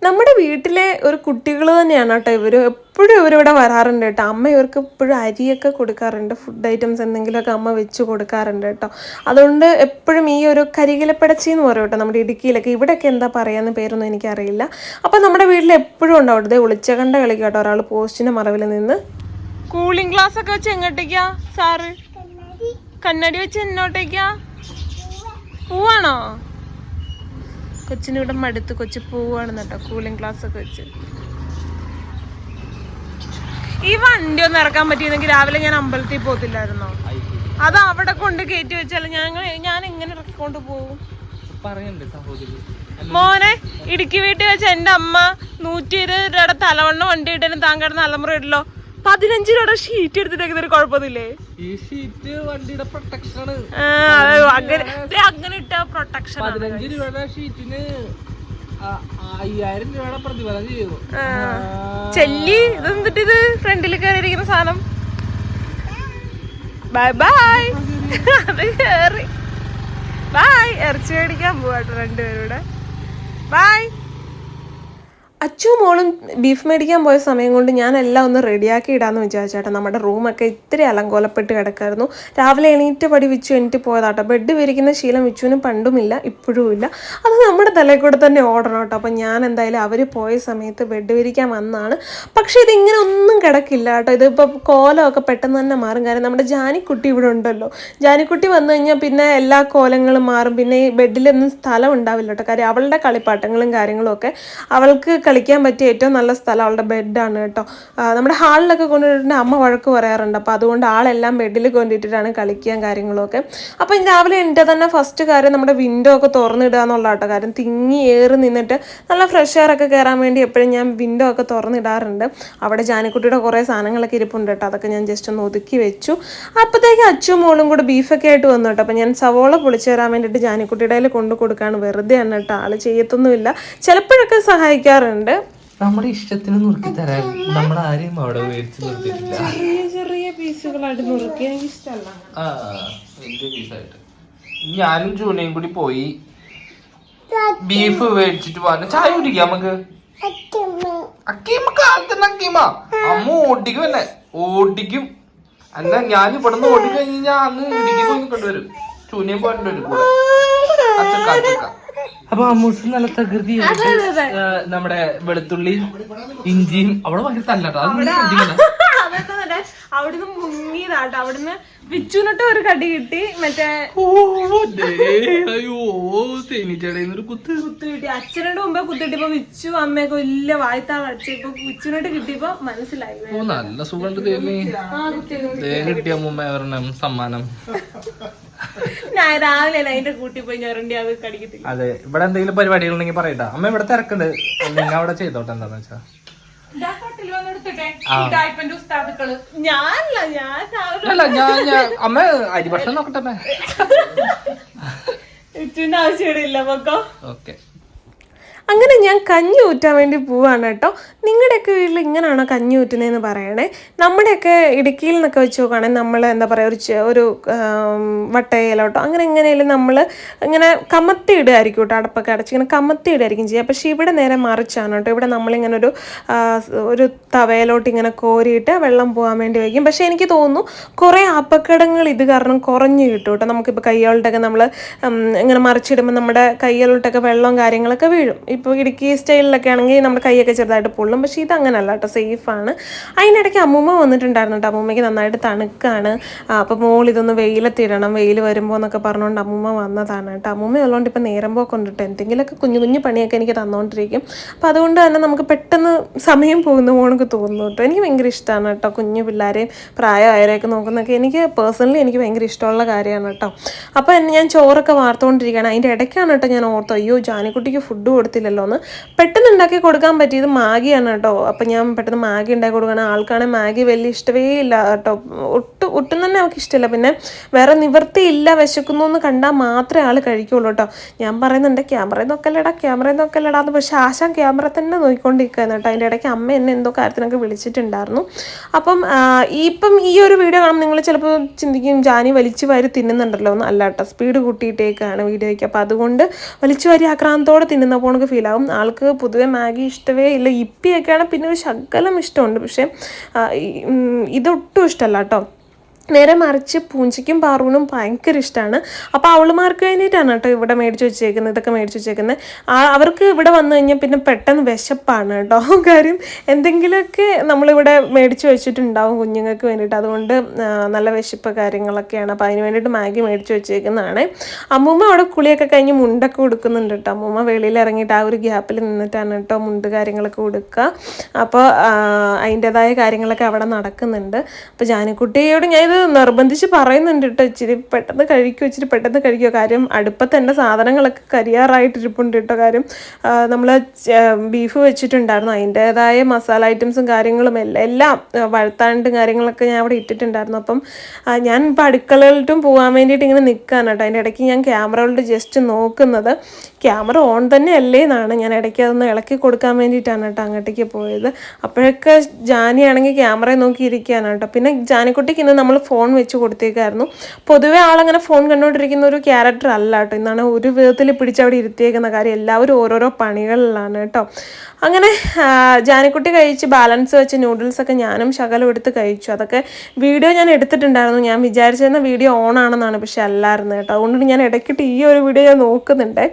നമ്മുടെ വീട്ടിലെ ഒരു കുട്ടികൾ തന്നെയാണ് കേട്ടോ ഇവർ എപ്പോഴും ഇവരിവിടെ വരാറുണ്ട് കേട്ടോ. അമ്മ ഇവർക്ക് എപ്പോഴും അരിയൊക്കെ കൊടുക്കാറുണ്ട്. ഫുഡ് ഐറ്റംസ് എന്തെങ്കിലുമൊക്കെ അമ്മ വെച്ച് കൊടുക്കാറുണ്ട് കേട്ടോ. അതുകൊണ്ട് എപ്പോഴും ഈ ഒരു കരികിലപ്പടച്ചി എന്ന് പറയും കേട്ടോ നമ്മുടെ ഇടുക്കിയിലൊക്കെ. ഇവിടെയൊക്കെ എന്താ പറയാന്ന് പേരൊന്നും എനിക്കറിയില്ല. അപ്പോൾ നമ്മുടെ വീട്ടിൽ എപ്പോഴും ഉണ്ടാവും ഇതേ ഒളിച്ച കണ്ട കളിക്കും കേട്ടോ. ഒരാൾ പോസ്റ്റിന്റെ മറവിൽ നിന്ന്. കൂളിംഗ് ഗ്ലാസ് ഒക്കെ വെച്ച് എങ്ങോട്ടേക്കാ സാറ് കണ്ണടി വെച്ച് എന്നോട്ടേക്കാ? പൂവാണോ? കൊച്ചിന് ഇവിടെ മടുത്ത് കൊച്ചു പോവാണ് കേട്ടോ കൂളിംഗ് ഗ്ലാസ് ഒക്കെ വെച്ച്. ഈ വണ്ടി ഒന്ന് ഇറക്കാൻ പറ്റിയിരുന്നെങ്കിൽ രാവിലെ ഞാൻ അമ്പലത്തിൽ പോകത്തില്ലായിരുന്നോ? അത് അവിടെ കൊണ്ട് കയറ്റി വെച്ചാൽ ഞങ്ങൾ ഞാൻ എങ്ങനെ ഇറക്കിക്കൊണ്ട് പോകും? മോനെ ഇടുക്കി വീട്ടിൽ വെച്ച എന്റെ അമ്മ നൂറ്റി ഇരുപത് രൂപയുടെ തലവണ്ണം വണ്ടി ഇട്ടതിന് താൻ കിടന്ന് അലമുറ ഇടല്ലോ പതിനഞ്ച് രൂപയുടെ ഷീറ്റ് എടുത്തിട്ടേക്കുന്ന ഒരു കുഴപ്പമൊന്നുമില്ലേ? ഈ ഷീറ്റ് വണ്ടിയുടെ പ്രൊട്ടക്ഷൻ ആണ്. അങ്ങനെ അങ്ങനെ ഇട്ട പ്രൊട്ടക്ഷൻ പതിനഞ്ച് രൂപയുടെ ഷീറ്റിന് അയ്യായിരം രൂപയുടെ പ്രതിഫലം ചെയ്യുന്നു ചെല്ലി ഇതെന്തിട്ട് ഇത്? ഫ്രണ്ടിൽ കയറിയിരിക്കുന്ന സാധനം. ബൈ ബൈ അത് കേറി. ബൈ ഇറച്ചി മേടിക്കാൻ പോവാട്ടോ രണ്ടുപേരൂടെ ബൈ അച്ചു മോളും ബീഫ് മേടിക്കാൻ പോയ സമയം കൊണ്ട് ഞാൻ എല്ലാം ഒന്ന് റെഡിയാക്കി ഇടാന്ന് വിചാരിച്ചേട്ടാ. നമ്മുടെ റൂമൊക്കെ ഇത്തിരി അലങ്കോലപ്പെട്ട് കിടക്കായിരുന്നു. രാവിലെ എണീറ്റ് പടി വിച്ചു എണീറ്റ് പോയതാട്ടോ. ബെഡ് വിരിക്കുന്ന ശീലം വിച്ചുവിനും പണ്ടുമില്ല ഇപ്പോഴും ഇല്ല. അത് നമ്മുടെ തലയിൽ കൂടെ തന്നെ ഓടണം കേട്ടോ. അപ്പം ഞാൻ എന്തായാലും അവർ പോയ സമയത്ത് ബെഡ് വിരിക്കാൻ വന്നാണ്. പക്ഷേ ഇതിങ്ങനെ ഒന്നും കിടക്കില്ല കേട്ടോ. ഇതിപ്പോൾ കോലമൊക്കെ പെട്ടെന്ന് തന്നെ മാറും. കാരണം നമ്മുടെ ജാനിക്കുട്ടി ഇവിടെ ഉണ്ടല്ലോ. ജാനിക്കുട്ടി വന്നു കഴിഞ്ഞാൽ പിന്നെ എല്ലാ കോലങ്ങളും മാറും. പിന്നെ ഈ ബെഡിലൊന്നും സ്ഥലം ഉണ്ടാവില്ല കേട്ടോ. കാര്യം അവളുടെ കളിപ്പാട്ടങ്ങളും കാര്യങ്ങളും ഒക്കെ അവൾക്ക് കളിക്കാൻ പറ്റിയ ഏറ്റവും നല്ല സ്ഥലം അവളുടെ ബെഡാണ് കേട്ടോ. നമ്മുടെ ഹാളിലൊക്കെ കൊണ്ടുപോയിട്ട് അമ്മ വഴക്ക് പറയാറുണ്ട്. അപ്പോൾ അതുകൊണ്ട് ആളെല്ലാം ബെഡിൽ കൊണ്ടിട്ടിട്ടാണ് കളിക്കാൻ കാര്യങ്ങളൊക്കെ. അപ്പോൾ രാവിലെ എന്റെ തന്നെ ഫസ്റ്റ് കാര്യം നമ്മുടെ വിൻഡോ ഒക്കെ തുറന്നിടുക എന്നുള്ള കേട്ടോ കാര്യം. തിങ്ങി ഏറി നിന്നിട്ട് നല്ല ഫ്രഷ് എയർ ഒക്കെ കയറാൻ വേണ്ടി എപ്പോഴും ഞാൻ വിൻഡോ ഒക്കെ തുറന്നിടാറുണ്ട്. അവിടെ ജാനിക്കുട്ടിയുടെ കുറേ സാധനങ്ങളൊക്കെ ഇരിപ്പുണ്ട് കേട്ടോ. അതൊക്കെ ഞാൻ ജസ്റ്റ് ഒന്ന് ഒതുക്കി വെച്ചു. അപ്പോഴത്തേക്ക് അച്ഛും മോളും കൂടെ ബീഫൊക്കെ ആയിട്ട് വന്നു കേട്ടോ. അപ്പോൾ ഞാൻ സവോള പൊളിച്ചു തരാൻ വേണ്ടിയിട്ട് ജാനിക്കുട്ടിയുടെ കൊണ്ട് കൊണ്ടു കൊടുക്കാണ് വെറുതെ ആണ് കേട്ടോ. ആൾ ചെയ്യത്തൊന്നുമില്ല. ചിലപ്പോഴൊക്കെ സഹായിക്കാറുണ്ട്. നമ്മുടെ ഇഷ്ടത്തിന് നുറുക്കി തരാൻ നമ്മൾ ആരെയും അവിടെ മേടിച്ച് നിർത്തിയിട്ടില്ല. ചെറിയ ചെറിയ പീസുകളായിട്ട് നുറുക്കി എനിക്ക് ഇഷ്ടമല്ല. ആ വലിയ പീസായിട്ട്. ഞാനും ജൂനയും കൂടി പോയി. ബീഫ് മേടിച്ചിട്ട് പോകാൻ ചായ കുടിക്കാം നമുക്ക്. അക്കീമ കാലത്തന്നെ അക്കീമ? അമ്മ ഓടിക്കും എന്നെ. ഓടിക്കും. അല്ല ഞാൻ ഇവിടെ ഓടി ഓടിക്കഴിഞ്ഞാൽ അന്ന് ഇടുക്കി പോയി കൊണ്ടുവരും ചൂനയും പോയിട്ടുണ്ടൊരു കൂടെ. അച്ചക്ക അച്ചക്ക അപ്പൊ അമ്മൂസ് നല്ല തകൃതി നമ്മുടെ വെളുത്തുള്ളി ഇഞ്ചിയും അവിടെ ഭയങ്കര തല്ലാട്ടോ അവിടുന്ന് മുങ്ങിയതാട്ടോ. അവിടുന്ന് വിച്ചുനിട്ട് ഒരു കടി കിട്ടി. മറ്റേ അയ്യോ തേനീച്ചടയിൽ ഒരു കുത്ത്. കുത്ത് കിട്ടി. അച്ഛനോട് മുമ്പേ കുത്തിട്ടിപ്പോ വിച്ചു അമ്മയൊക്കെ വലിയ വായത്താ അടിച്ചു ഇപ്പൊ വിച്ചുനോട്ട് കിട്ടിയപ്പോ മനസ്സിലായി. ഓ നല്ല സുഖമുണ്ട് തേനി. ആ കുത്തിയത് തേ കിട്ടിയ മുമ്പേ സമ്മാനം. ഞാൻ രാവിലെ അതിന്റെ കൂട്ടി പോയി ഞൊരണ്ടി അത് കടിക്കത്തില്ല. അതെ ഇവിടെ എന്തെങ്കിലും പരിപാടികൾ ഉണ്ടെങ്കിൽ പറയട്ടാ. അമ്മ ഇവിടെ തിരക്കുണ്ട്. നിങ്ങൾ അവിടെ ചെയ്തോട്ടെ എന്താന്ന് വെച്ചാ. ഞാനല്ല ഞാൻ അല്ല ഞാൻ ഞാൻ അമ്മ അരിഭക്ഷണം നോക്കട്ടെ അമ്മേ. വിച്ചുവിന്റെ ആവശ്യമില്ല പൊക്കോ. ഓക്കെ. അങ്ങനെ ഞാൻ കഞ്ഞി ഊറ്റാൻ വേണ്ടി പോവാണ് കേട്ടോ. നിങ്ങളുടെയൊക്കെ വീട്ടിൽ ഇങ്ങനെയാണോ കഞ്ഞി ഊറ്റുന്നതെന്ന് പറയണേ? നമ്മുടെയൊക്കെ ഇടുക്കിയിൽ നിന്നൊക്കെ വെച്ച് നോക്കുകയാണെങ്കിൽ നമ്മൾ എന്താ പറയുക ഒരു ഒരു വട്ടയിലോട്ടോ അങ്ങനെ എങ്ങനെയാലും നമ്മൾ ഇങ്ങനെ കമത്തി ഇടുമായിരിക്കും കേട്ടോ അടപ്പൊക്കെ അടച്ച് ഇങ്ങനെ കമത്തി ഇടുമായിരിക്കും ചെയ്യുക. പക്ഷേ ഇവിടെ നേരെ മറിച്ചാണ് കേട്ടോ. ഇവിടെ നമ്മളിങ്ങനെ ഒരു ഒരു തവയിലോട്ട് ഇങ്ങനെ കോരിയിട്ട് വെള്ളം പോകാൻ വേണ്ടി വയ്ക്കും. പക്ഷേ എനിക്ക് തോന്നുന്നു കുറേ അപകടങ്ങൾ ഇത് കാരണം കുറഞ്ഞു കിട്ടും കേട്ടോ. നമുക്കിപ്പോൾ കൈകളുടെയൊക്കെ നമ്മൾ ഇങ്ങനെ മറിച്ചിടുമ്പോൾ നമ്മുടെ കൈകളിലോട്ടൊക്കെ വെള്ളവും കാര്യങ്ങളൊക്കെ വീഴും. ഇപ്പോൾ ഇടുക്കി സ്റ്റൈലിലൊക്കെ ആണെങ്കിൽ നമ്മുടെ കൈയൊക്കെ ചെറുതായിട്ട് പൊള്ളും. പക്ഷേ ഇത് അങ്ങനല്ല കേട്ടോ സേഫാണ്. അതിനിടയ്ക്ക് അമ്മൂമ്മ വന്നിട്ടുണ്ടായിരുന്നു കേട്ടോ അമ്മൂമ്മയ്ക്ക് നന്നായിട്ട് തണുക്കാണ്. അപ്പോൾ മോൾ ഇതൊന്ന് വെയിലത്തിടണം വെയിൽ വരുമ്പോൾ എന്നൊക്കെ പറഞ്ഞുകൊണ്ട് അമ്മൂമ്മ വന്നതാണ് കേട്ടോ. അമ്മൂമ്മ ഉള്ളതുകൊണ്ട് ഇപ്പോൾ നേരം പോക്കുണ്ട് കേട്ടോ. എന്തെങ്കിലുമൊക്കെ കുഞ്ഞു കുഞ്ഞു പണിയൊക്കെ എനിക്ക് തന്നുകൊണ്ടിരിക്കും അപ്പോൾ അതുകൊണ്ട് തന്നെ നമുക്ക് പെട്ടെന്ന് സമയം പോകുന്ന പോണക്ക് തോന്നുന്നു കേട്ടോ. എനിക്ക് ഭയങ്കര ഇഷ്ടമാണ് കേട്ടോ കുഞ്ഞു പിള്ളേരെയും പ്രായമായവരെയൊക്കെ നോക്കുന്നൊക്കെ എനിക്ക് പേഴ്സണലി എനിക്ക് ഭയങ്കര ഇഷ്ടമുള്ള കാര്യമാണ് കേട്ടോ. അപ്പോൾ ഞാൻ ചോറൊക്കെ വാർത്തുകൊണ്ടിരിക്കുകയാണ് അതിന്റെ ഇടയ്ക്കാണ് കേട്ടോ ഞാൻ ഓർത്തോ അയ്യോ ജാനിക്കുട്ടിക്ക് ഫുഡ് കൊടുത്തില്ല. പറ്റിയില്ലല്ലോ എന്ന്. പെട്ടെന്ന് ഉണ്ടാക്കി കൊടുക്കാൻ പറ്റിയത് മാഗിയാണ് കേട്ടോ. അപ്പം ഞാൻ പെട്ടെന്ന് മാഗി ഉണ്ടാക്കി കൊടുക്കണം ആൾക്കാണെങ്കിൽ മാഗി വലിയ ഇഷ്ടമേ ഇല്ല കേട്ടോ. ഒട്ടും ഒട്ടും തന്നെ അവൾക്ക് ഇഷ്ടമില്ല. പിന്നെ വേറെ നിവൃത്തിയില്ല വിശക്കുന്നു എന്ന് കണ്ടാൽ മാത്രമേ ആൾ കഴിക്കുള്ളൂ കേട്ടോ. ഞാൻ പറയുന്നുണ്ട് ക്യാമറ നോക്കല്ലടാ ക്യാമറ നോക്കല്ലടാ എന്ന്. പക്ഷേ ആശാൻ ക്യാമറ തന്നെ നോക്കിക്കൊണ്ടിരിക്കുകയാണ് കേട്ടോ. അതിന്റെ ഇടയ്ക്ക് അമ്മ എന്നെ എന്തോ കാര്യത്തിനൊക്കെ വിളിച്ചിട്ടുണ്ടായിരുന്നു. അപ്പം ഇപ്പം ഈ ഒരു വീഡിയോ കാണുമ്പോൾ നിങ്ങൾ ചിലപ്പോൾ ചിന്തിക്കും ജാനി വലിച്ചു വാരി തിന്നുന്നുണ്ടല്ലോ എന്ന്. അല്ല കേട്ടോ സ്പീഡ് കൂട്ടിയിട്ടേക്കാണ് വീഡിയോയ്ക്ക്. അപ്പോൾ അതുകൊണ്ട് വലിച്ചു വാരി ആക്രാന്തത്തോടെ തിന്നുന്ന പോണക്ക് ഫീൽ ആവും. ആൾക്ക് പൊതുവെ മാഗി ഇഷ്ടമേ ഇല്ല. ഇപ്പിയൊക്കെയാണ് പിന്നെ ഒരു ശകലം ഇഷ്ടമുണ്ട്. പക്ഷേ ഇതൊട്ടും ഇഷ്ടമല്ല കേട്ടോ. നേരെ മറിച്ച് പൂഞ്ചയ്ക്കും പാറൂനും ഭയങ്കര ഇഷ്ടമാണ് അപ്പോൾ അവളുമാർക്ക് വേണ്ടിയിട്ടാണ് കേട്ടോ ഇവിടെ മേടിച്ച് വെച്ചേക്കുന്നത് ഇതൊക്കെ മേടിച്ച് വെച്ചേക്കുന്നത്. അവർക്ക് ഇവിടെ വന്നു കഴിഞ്ഞാൽ പിന്നെ പെട്ടെന്ന് വിശപ്പാണ് കേട്ടോ. കാര്യം എന്തെങ്കിലുമൊക്കെ നമ്മളിവിടെ മേടിച്ച് വെച്ചിട്ടുണ്ടാവും കുഞ്ഞുങ്ങൾക്ക് വേണ്ടിയിട്ട്. അതുകൊണ്ട് നല്ല വിശപ്പ് കാര്യങ്ങളൊക്കെയാണ്. അപ്പോൾ അതിന് വേണ്ടിയിട്ട് മാഗി മേടിച്ച് വെച്ചേക്കുന്നതാണ്. അമ്മൂമ്മ അവിടെ കുളിയൊക്കെ കഴിഞ്ഞ് മുണ്ടൊക്കെ കൊടുക്കുന്നുണ്ട് കേട്ടോ. അമ്മൂമ്മ വെളിയിൽ ഇറങ്ങിയിട്ട് ആ ഒരു ഗ്യാപ്പിൽ നിന്നിട്ടാണ് കേട്ടോ മുണ്ട് കാര്യങ്ങളൊക്കെ കൊടുക്കുക അപ്പോൾ അതിന്റെതായ കാര്യങ്ങളൊക്കെ അവിടെ നടക്കുന്നുണ്ട്. അപ്പോൾ ജാനിക്കുട്ടിയോട് ഞാൻ നിർബന്ധിച്ച് പറയുന്നുണ്ട് കേട്ടോ. ഇച്ചിരി പെട്ടെന്ന് കഴിക്കുമോ ഇച്ചിരി പെട്ടെന്ന് കഴിക്കുമോ കാര്യം അടുപ്പത്ത് എന്റെ സാധനങ്ങളൊക്കെ കരിയാറായിട്ട് ഇരിപ്പുണ്ട് കേട്ടോ. കാര്യം നമ്മൾ ബീഫ് വെച്ചിട്ടുണ്ടായിരുന്നു. അതിന്റേതായ മസാല ഐറ്റംസും കാര്യങ്ങളും എല്ലാം എല്ലാം വഴുത്താണ്ടും കാര്യങ്ങളൊക്കെ ഞാൻ അവിടെ ഇട്ടിട്ടുണ്ടായിരുന്നു. അപ്പം ഞാൻ ഇപ്പോൾ അടുക്കളയിലോട്ടും പോകാൻ വേണ്ടിയിട്ട് ഇങ്ങനെ നിൽക്കുകയാണ് കേട്ടോ. അതിന്റെ ഇടയ്ക്ക് ഞാൻ ക്യാമറകളുടെ ജസ്റ്റ് നോക്കുന്നത്. ക്യാമറ ഓൺ തന്നെ അല്ലേ എന്നാണ്. ഞാൻ ഇടയ്ക്ക് അതൊന്ന് ഇളക്കി കൊടുക്കാൻ വേണ്ടിയിട്ടാണ് കേട്ടോ അങ്ങോട്ടേക്ക് പോയത്. അപ്പോഴൊക്കെ ജാനിയാണെങ്കിൽ ക്യാമറ നോക്കി ഇരിക്കുകയാണ് കേട്ടോ. പിന്നെ ജാനിക്കുട്ടിക്ക് ഇന്ന് നമ്മൾ ഫോൺ വെച്ച് കൊടുത്തേക്കായിരുന്നു. പൊതുവേ ആളങ്ങനെ ഫോൺ കണ്ടുകൊണ്ടിരിക്കുന്ന ഒരു ക്യാരക്ടർ അല്ല കേട്ടോ. ഇന്നാണ് ഒരു വിധത്തിൽ പിടിച്ച് അവിടെ ഇരുത്തിയേക്കുന്ന കാര്യം. എല്ലാവരും ഓരോരോ പണികളിലാണ് കേട്ടോ. അങ്ങനെ ജാനിക്കുട്ടി കഴിച്ച് ബാലൻസ് വെച്ച് നൂഡിൽസ് ഒക്കെ ഞാനും ശകലം എടുത്ത് കഴിച്ചു. അതൊക്കെ വീഡിയോ ഞാൻ എടുത്തിട്ടുണ്ടായിരുന്നു. ഞാൻ വിചാരിച്ചിരുന്ന വീഡിയോ ഓൺ ആണെന്നാണ് പക്ഷെ അല്ലായിരുന്നു കേട്ടോ. അതുകൊണ്ട് ഞാൻ ഇടയ്ക്കിട്ട് ഈ ഒരു വീഡിയോ ഞാൻ നോക്കുന്നുണ്ട്.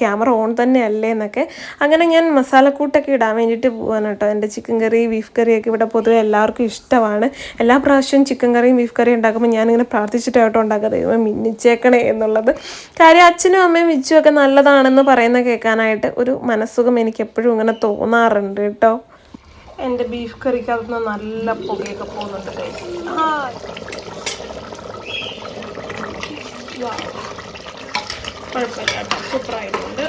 ക്യാമറ ഓൺ തന്നെ അല്ലേ എന്നൊക്കെ. അങ്ങനെ ഞാൻ മസാലക്കൂട്ടൊക്കെ ഇടാൻ വേണ്ടിയിട്ട് പോവാണ് കേട്ടോ. എന്റെ ചിക്കൻ കറി ബീഫ് കറിയൊക്കെ ഇവിടെ പൊതുവെ എല്ലാവർക്കും ഇഷ്ടമാണ്. എല്ലാ പ്രാവശ്യവും ചിക്കൻ കറിയും ബീഫ് കറി ഉണ്ടാക്കുമ്പോൾ ഞാനിങ്ങനെ പ്രാർത്ഥിച്ചിട്ട് കേട്ടോ ഉണ്ടാക്കുക ദൈവം മിന്നിച്ചേക്കണേ എന്നുള്ളത്. കാര്യം അച്ഛനും അമ്മയും വിച്ചുമൊക്കെ നല്ലതാണെന്ന് പറയുന്ന കേൾക്കാനായിട്ട് ഒരു മനസ്സുഖം എനിക്ക് എപ്പോഴും ഇങ്ങനെ തോന്നാറുണ്ട് കേട്ടോ. എന്റെ ബീഫ് കറിക്ക് അതൊന്ന് നല്ല പുകയൊക്കെ പോകുന്നുണ്ട്. കുഴപ്പമില്ല സൂപ്പറായിട്ടുണ്ട്.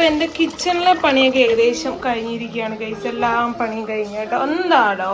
അപ്പൊ എന്റെ കിച്ചണിലെ പണിയൊക്കെ ഏകദേശം കഴിഞ്ഞിരിക്കുകയാണ് ഗൈസ് എല്ലാം പണിയും കഴിഞ്ഞു കേട്ടോ. എന്താടോ?